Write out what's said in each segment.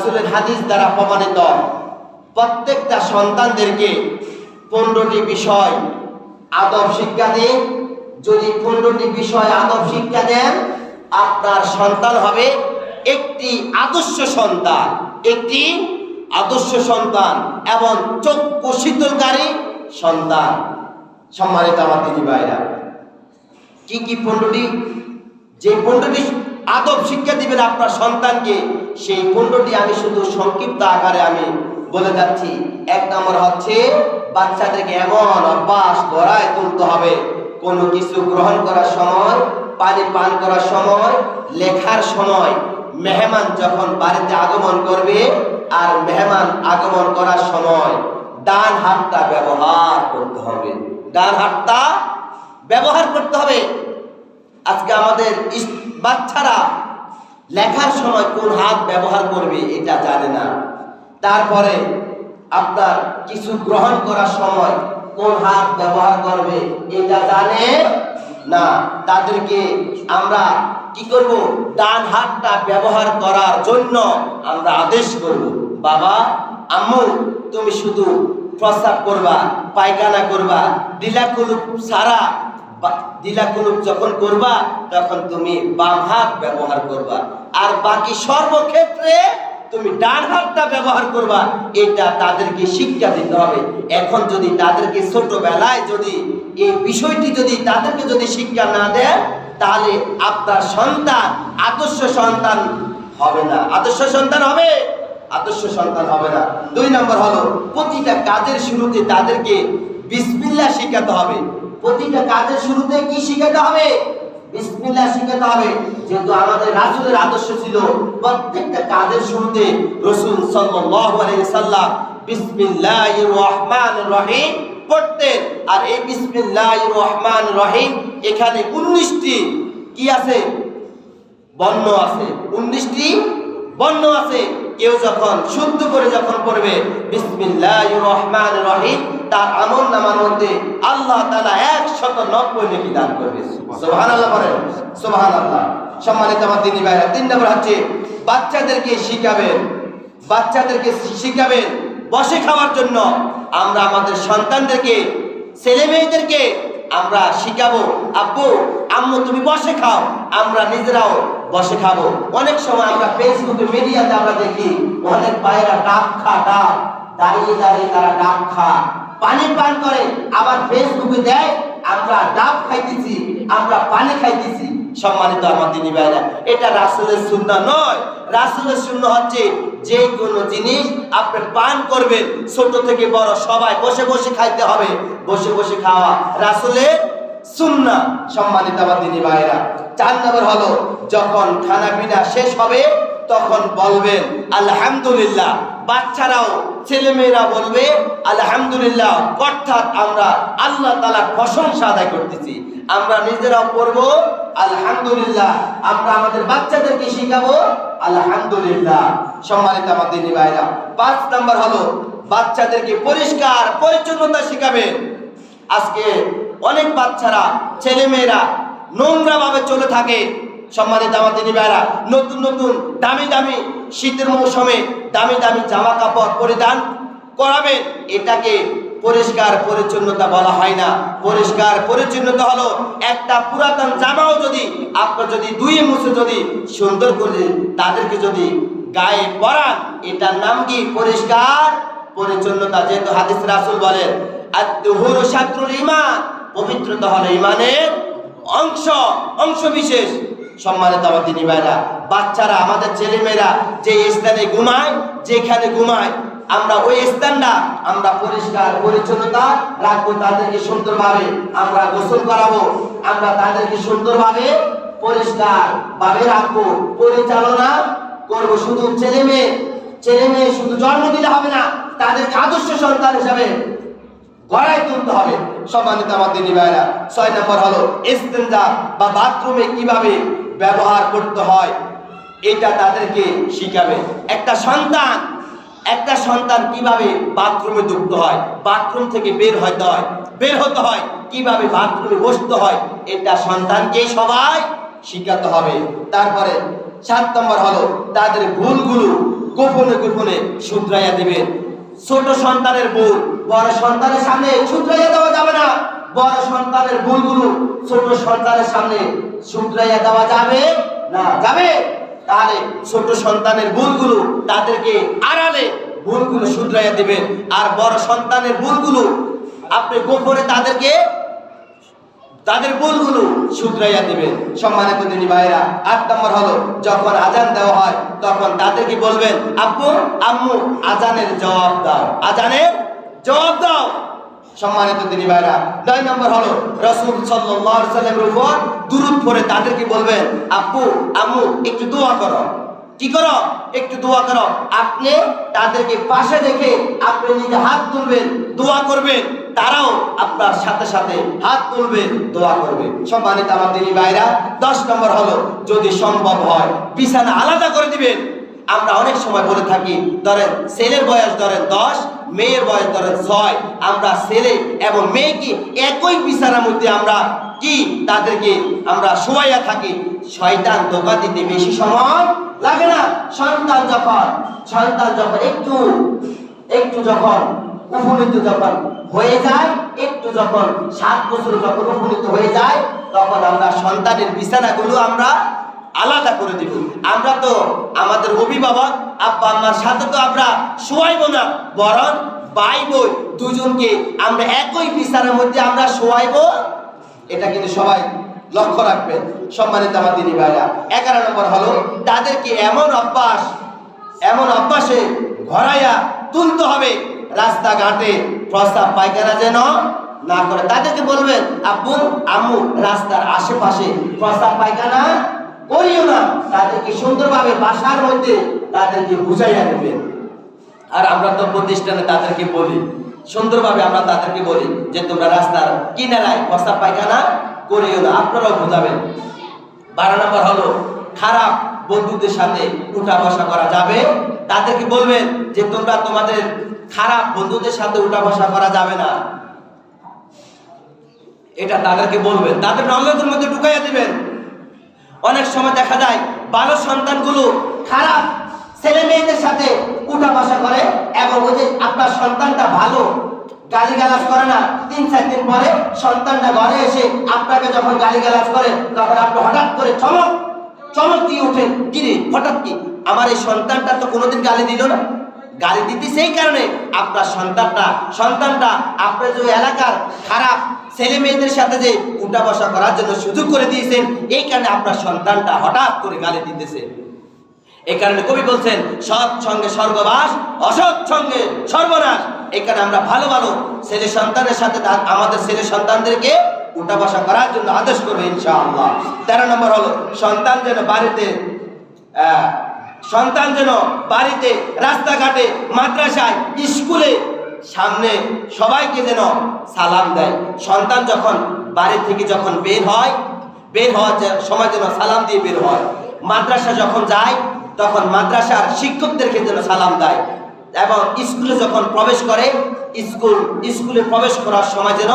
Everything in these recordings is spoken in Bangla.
রাসূলের হাদিস দ্বারা প্রমাণিত। প্রত্যেকটা সন্তানদেরকে পনেরোটি বিষয় আদব শিক্ষা দিন। যদি পনেরোটি বিষয় আদব শিক্ষা দেন, আপনার সন্তান হবে একটি আদর্শ সন্তান। একটি আদর্শ সন্তান এবং চক্ষু শীতলকারী সন্তান। সম্মানিত আমার দিদি ভাইরা, কি কি পনেরোটি? যে পনেরোটি আদব শিক্ষা দিবেন আপনার সন্তানকে সেই পনেরোটি আমি শুধু সংক্ষিপ্ত আকারে আমি বলে যাচ্ছি। এক নম্বর হচ্ছে বাচ্চাদেরকে এমন অভ্যাস গড়ায় তুলতে হবে। কোনো কিছু গ্রহণ করার সময়, পানি পান করার সময়, লেখার সময়, মেহমান যখন বাড়িতে আগমন করবে, আর মেহমান আগমন করার সময় ডান হাতটা ব্যবহার করতে হবে। ডান হাতটা ব্যবহার করতে হবে। আজকে আমাদের বাচ্চারা লেখার সময় কোন হাত ব্যবহার করবে এটা জানে না। তারপরে আপনার কিছু গ্রহণ করার সময় কোন হাত ব্যবহার করবে এটা জানে না। তাদেরকে আমরা কি করব? ডান হাতটা ব্যবহার করার জন্য আমরা আদেশ করব, বাবা, আম্মু, তুমি শুধু প্রস্তাব করবা, পায়খানা করবা, দিলাকুলুপ সারা দিলাকুলুপ যখন করবা, তখন তুমি বাম হাত ব্যবহার করবা। আর বাকি সর্বক্ষেত্রে তুমি ডান হাতটা ব্যবহার করবা, এটা তাদেরকে শিক্ষা দিতে হবে। এখন যদি তাদেরকে ছোটবেলায় যদি এই বিষয়টি যদি তাদেরকে যদি শিক্ষা না দেয়, তাহলে আপনার সন্তান, আদর্শ সন্তান হবে না। আদর্শ সন্তান হবে? আদর্শ সন্তান হবে না। দুই নম্বর হলো, প্রতিটা কাজের শুরুতে তাদেরকে বিসমিল্লাহ শিখাতে হবে। প্রতিটা কাজের শুরুতে কি শিখাতে হবে? বিসমিল্লাহ শিখাতে হবে। যেহেতু আমাদের রাসূলের আদর্শ ছিল, প্রত্যেকটা কাজের শুরুতে রাসূল সাল্লাল্লাহু আলাইহি সাল্লাম বিসমিল্লাহির রহমানির রহিম পড়তেন। আর এই বিসমিল্লাহির রহমানির রহিম এখানে 19টি কি আছে? বর্ণ আছে। উনিশটি বর্ণ আছে। কেউ যখন শুদ্ধ করে যখন পড়বে, বিসমিল্লাহির রহমানির রহিম তার আমল নামার মধ্যে আল্লাহ তাআলা 190 নেকি দান করবে সুবহানাল্লাহ। বলেন আল্লাহ সম্মানিত আমার দিনী ভাইরা তিন নম্বর হচ্ছে বাচ্চাদেরকে শিখাবেন বাচ্চাদেরকে শিখাবেন বসে খাওয়ার জন্য। আমরা আমাদের সন্তানদেরকে ছেলে মেয়েদেরকে আমরা শিখাবো আব্বু আম্মু তুমি বসে খাও আমরা নিজেরাও বসে খাব। অনেক সময় আমরা ফেসবুকে মিডিয়াতে আমরা দেখি অনেক পায়রা ডাব খা ডাক দাঁড়িয়ে দাঁড়িয়ে তারা ডাক খা। পানি পান করে, আবার ফেসবুকে দেয়, আমরা ডাব খাইতেছি, আমরা পানি খাইতেছি। সম্মানিত আমার দিনী ভাইরা, এটা রাসুলের শূন্য নয়। রাসুলের শূন্য হচ্ছে যে কোনো জিনিস আপনি পান করবেন, ছোট থেকে বড় সবাই বসে বসে খাইতে হবে। বসে বসে খাওয়া রাসুলের সুন্না সম্মানিত আমার দিনী ভাইরা। চার নম্বর হলো, যখন খানা পিনা শেষ হবে তখন বলবেন, আলহামদুলিল্লাহ। বাচ্চারাও ছেলেমেয়েরা বলবে, আলহামদুলিল্লাহ। অর্থাৎ আমরা আল্লাহ তালার প্রশংসা আদায় করতেছি। আমরা নিজেরাও পড়ব, আলহামদুলিল্লাহ। আমরা আমাদের বাচ্চাদেরকে শিখাবো, আলহামদুলিল্লাহ। সম্মানিত আমাদের ভাইরা, পাঁচ নাম্বার হলো, বাচ্চাদেরকে পরিষ্কার পরিচ্ছন্নতা শিখাবেন আজকে অনেক বাচ্চারা, ছেলেমেয়েরা নোংরা ভাবে চলে থাকে। সম্মানিত আমার দিনী ভাইরা নতুন নতুন দামি দামি শীতের মৌসুমে দামি দামি জামা কাপড় পরিধান করাবেন, এটাকে পরিষ্কার পরিচ্ছন্নতা বলা হয় না। পরিষ্কার পরিচ্ছন্নতা হলো একটা পুরাতন জামাও যদি আপনার যদি ধুয়ে মুছে যদি সুন্দর করে তাদেরকে যদি গায়ে পরান, এটার নাম কি? পরিষ্কার পরিচ্ছন্নতা, যেহেতু হাদিস রাসুল বলেন আর ইমান পবিত্রতা হলো ইমানের অংশ অংশ বিশেষ সম্মানিত আমার দিনী ভাইরা, বাচ্চারা, আমাদের ছেলেমেয়েরা যে স্থানে ঘুমায়, যেখানে ঘুমায়, আমরা ওই স্থানটা আমরা পরিষ্কার, পরিচ্ছন্নতা রাখব, তাদেরকে সুন্দরভাবে আমরা গোসল করাবো, আমরা তাদেরকে সুন্দরভাবে পরিষ্কার ভাবে রাখব, পরিচালনা করব। শুধু ছেলে মেয়ে ছেলে মেয়ে শুধু জন্ম দিলে হবে না তাদেরকে আদর্শ সন্তান হিসাবে গড়াই তুলতে হবে। সম্মানিত আমার দিনী ভাইরা, ছয় নম্বর হলো ইস্তেঞ্জা বা বাথরুমে কীভাবে ব্যবহার করতে হয়, এটা তাদেরকে শিখাবে। একটা সন্তান একটা সন্তান কীভাবে বাথরুমে ঢুকতে হয়, বাথরুম থেকে বের হতে হয়, বের হতে হয়, কীভাবে বাথরুমে বসতে হয়, এটা সন্তানকে সবাই শিখাতে হবে। তারপরে সাত নম্বর হলো তাদের ভুলগুলো গোপনে গোপনে শুধরাইয়া দিবেন ছোট সন্তানের ভুল, বড় সন্তানের সামনে শুধরাইয়া দেওয়া যাবে না। বড় সন্তানের ভুলগুলো ছোট সন্তানের সামনে শুধরাইয়া দেওয়া যাবে না? যাবে? তাহলে ছোট সন্তানের ভুলগুলো তাদেরকে আড়ালে ভুলগুলো শুধরাইয়া দিবেন। আর বড় সন্তানের ভুলগুলো আপনি গোপনে তাদেরকে তাদের ভুলগুলো শুধরাইয়া দিবেন। সম্মানিত দিনী ভাইরা আট নম্বর হলো, যখন আজান দেওয়া হয়, তখন তাদেরকে বলবেন? আব্বু, আম্মু, আজানের জবাব দাও। আজানের জবাব দাও। সম্মানিত দিনী ভাইরা নয় নম্বর হলো রসুল সাল্লামের উপর দুরূদ পড়ে তাদেরকে বলবেন আব্বু আম্মু একটু দোয়া করো। কি করো? একটু দোয়া করো। আপনি তাদেরকে পাশে দেখে আপনি নিজে হাত তুলবেন, দোয়া করবেন, তারাও আপনার সাথে সাথে হাত তুলবে, দোয়া করবে। সম্মানিত আমার দিনী ভাইরা, দশ নম্বর হলো, যদি সম্ভব হয়, বিছানা আলাদা করে দিবেন। আমরা অনেক সময় বলে থাকি, ধরেন ছেলের বয়স ধরেন দশ, মেয়ের বয়স ধরেন ছয়। আমরা ছেলে এবং মেয়েকে একই বিছানার মধ্যে আমরা কি? তাদেরকে আমরা শোয়াইয়া থাকি। শয়তান ধোকা দিতে বেশি সময় লাগে না। সন্তান যখন সন্তান যখন একটু একটু যখন উপনীত যখন হয়ে যায়, একটু যখন সাত বছর যখন উপনীত হয়ে যায়, তখন আমরা সন্তানের বিছানাগুলো আমরা আলাদা করে দিব। আমরা তো আমাদের অভিভাবক, আব্বা আম্মার সাথে তো আমরা শোয়াইব না, বরং ভাই বোন দুজনকে। আমরা একই বিছানার মধ্যে আমরা শোয়াইব। এটা কিন্তু সবাই লক্ষ্য রাখবেন। সম্মানিত আমার দিনী ভাইরা, এগারো নম্বর হলো, তাদেরকে এমন অভ্যাস, এমন অভ্যাসে ঘরাইয়া তুলতে হবে, রাস্তাঘাটে প্রস্তাব পায়খানা যেন না করে। তাদেরকে বলবেন, আব্বু, আম্মু, রাস্তার আশেপাশে প্রস্তাব পায়খানা করিও না, তাদেরকে সুন্দরভাবে বাসার মধ্যে তাদেরকে বুঝাইয়া নেবেন আর আমরা তো প্রতিষ্ঠানে তাদেরকে বলি, সুন্দরভাবে আমরা তাদেরকে বলি যে তোমরা রাস্তার কিনারায় প্রস্তাব পায়খানা করিও না, আপনারাও বোঝাবেন। বারো নম্বর হলো, খারাপ বন্ধুদের সাথে উঠা বসা করা যাবে। তাদেরকে বলবেন যে তোমরা তোমাদের খারাপ বন্ধুদের সাথে উঠা বসা করা যাবে না। এটা তাদেরকে বলবেন, তাদের নলেজের মধ্যে ঢুকাইয়া দিবেন। অনেক সময় দেখা যায় ভালো সন্তানগুলো খারাপ ছেলে মেয়েদের সাথে উঠা বসা করে এবং ওই যে আপনার সন্তানটা ভালো গালি গালাজ করে না, তিন চার দিন পরে সন্তানটা ঘরে এসে আপনাকে যখন গালি গালাজ করে, তখন আপনি হঠাৎ করে চমক চমক দিয়ে উঠেন কিরে হঠাৎ কি? আমার এই সন্তানটা তো কোনোদিন গালি দিল না? গালি দিতে সেই কারণে আপনার সন্তানটা সন্তানটা আপনার যে এলাকার খারাপ ছেলে মেয়েদের সাথে যে উঠা বসা করার জন্য সুযোগ করে দিয়েছেন, এই কারণে আপনার সন্তানটা হঠাৎ করে গালি দিতেছে। এই কারণে কবি বলছেন, সৎ সঙ্গে স্বর্গবাস অসৎ সঙ্গে সর্বনাশ। এই কারণে আমরা ভালো ভালো ছেলে সন্তানের সাথে আমাদের ছেলে সন্তানদেরকে উঠা বসা করার জন্য আদেশ করব ইনশাআল্লাহ। তেরো নম্বর হলো, সন্তান যেন বাড়িতে সন্তান যেন বাড়িতে, রাস্তাঘাটে, মাদ্রাসায়, স্কুলে, সামনে সবাইকে যেন সালাম দেয়। সন্তান যখন বাড়ি থেকে যখন বের হয়, বের হওয়ার সময় যেন সালাম দিয়ে বের হয়। মাদ্রাসা যখন যায়, তখন মাদ্রাসার শিক্ষকদেরকে যেন সালাম দেয়। এবং স্কুলে যখন প্রবেশ করে, স্কুল, স্কুলে প্রবেশ করার সময় যেন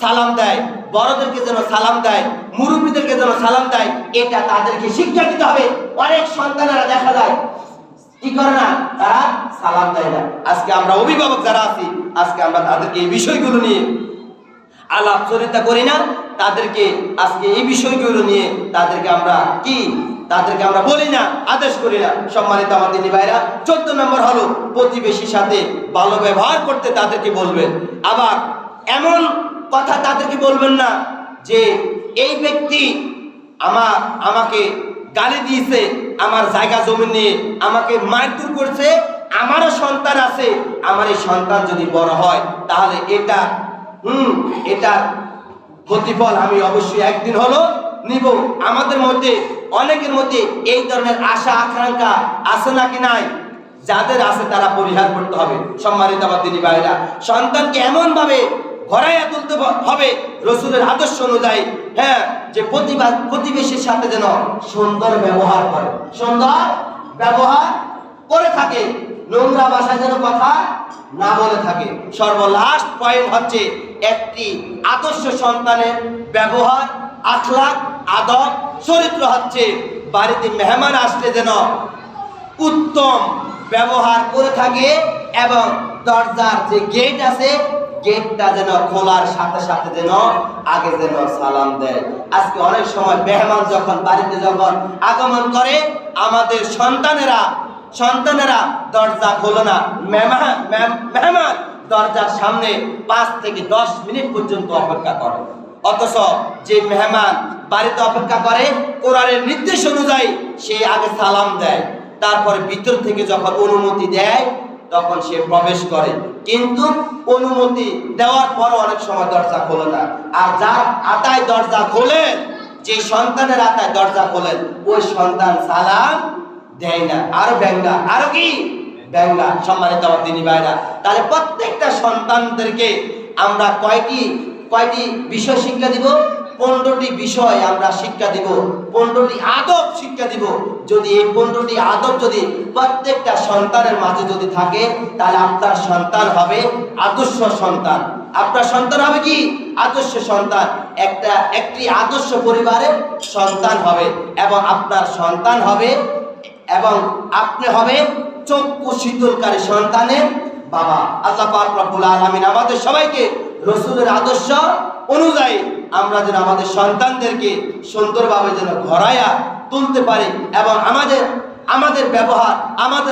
সালাম দেয়, বড়দেরকে যেন সালাম দেয়, মুরব্বীদেরকে যেন সালাম দেয়, এটা তাদেরকে শিক্ষা দিতে হবে। অনেক সন্তানেরা দেখা যায়, কি করে না? তারা সালাম দেয় না। আজকে আমরা অভিভাবক যারা আছি, আজকে আমরা তাদেরকে এই বিষয়গুলো নিয়ে আলাপ চরিতা করি না। তাদেরকে আজকে এই বিষয়গুলো নিয়ে তাদেরকে আমরা কি তাদেরকে আমরা বলি না, আদেশ করি না। সম্মানিত আমার ভাইরা, চোদ্দ নম্বর হলো প্রতিবেশীর সাথে ভালো ব্যবহার করতে তাদেরকে বলবেন। আবার এমন কথা তাদেরকে বলবেন না যে, এই ব্যক্তি আমার, আমাকে গালি দিয়েছে, আমার জায়গা জমি নিয়ে, আমাকে মারধর করছে, আমারও সন্তান আছে, আমার এই সন্তান যদি বড় হয়, তাহলে এটা, হুম, এটার প্রতিফল আমি অবশ্যই একদিন হলো নিব। আমাদের মধ্যে, অনেকের মধ্যে এই ধরনের আশা, আকাঙ্ক্ষা আছে নাকি নাই? যাদের আছে তারা পরিহার করতে হবে। সম্মানিত আমার দিনী ভাইরা, সন্তানকে এমন ভাবে ঘরাইয়া তুলতে হবে রসুলের আদর্শ অনুযায়ী হ্যাঁ যে প্রতিবাদ প্রতিবেশীর সাথে যেন সুন্দর ব্যবহার করে। সুন্দর ব্যবহার করে থাকে। নোংরা ভাষায় যেন কথা না বলে থাকে। সর্বলাস্ট পয়েন্ট হচ্ছে একটি আদর্শ সন্তানের ব্যবহার আখলাক আদব চরিত্র হচ্ছে বাড়িতে মেহমান আসলে যেন উত্তম ব্যবহার করে থাকে এবং দরজার যে গেট আছে গেটটা যেন খোলার সাথে সাথে যেন আগে যেন সালাম দেয়। আজকে অনেক সময় মেহমান যখন বাড়িতে যখন আগমন করে, আমাদের সন্তানেরা সন্তানেরা দরজা খোলো না। মেহমান মেহমান দরজার সামনে পাঁচ থেকে দশ মিনিট পর্যন্ত অপেক্ষা করে। অথচ যে মেহমান বাড়িতে অপেক্ষা করে, কোরআনের নির্দেশ অনুযায়ী সে আগে সালাম দেয়। তারপরে ভিতর থেকে যখন অনুমতি দেয়, তখন সে প্রবেশ করে। কিন্তু অনুমতি দেওয়ার পর অনেক সময় দরজা খোলে না। আর যার আতায় দরজা খোলে, যে সন্তানের আতায় দরজা খোলেন ওই সন্তান সালাম দেয় না। আরও ব্যঙ্গা আরও কি? ব্যঙ্গা সম্মানিত আমার দিনী ভাইরা, তাহলে প্রত্যেকটা সন্তানদেরকে আমরা কয়টি কয়টি বিষয় শিক্ষা দিব? পনেরোটি বিষয় আমরা শিক্ষা দিব, পনেরোটি আদব শিক্ষা দিব। যদি এই পনেরোটি আদব যদি প্রত্যেকটা সন্তানের মাঝে যদি থাকে, তাহলে আপনার সন্তান হবে আদর্শ সন্তান। আপনার সন্তান হবে কি? আদর্শ সন্তান। একটা, একটি আদর্শ পরিবারের সন্তান হবে এবং আপনার সন্তান হবে এবং আপনি হবে চক্ষু শীতলকারী সন্তানের বাবা। আল্লাহ পাক রব্বুল আলামিন আমাদের সবাইকে রসুলের আদর্শ অনুযায়ী আমরা যেন আমাদের সন্তানদেরকে সুন্দরভাবে যেন ঘরায়া তুলতে পারি এবং আমাদের আমাদের ব্যবহার, আমাদের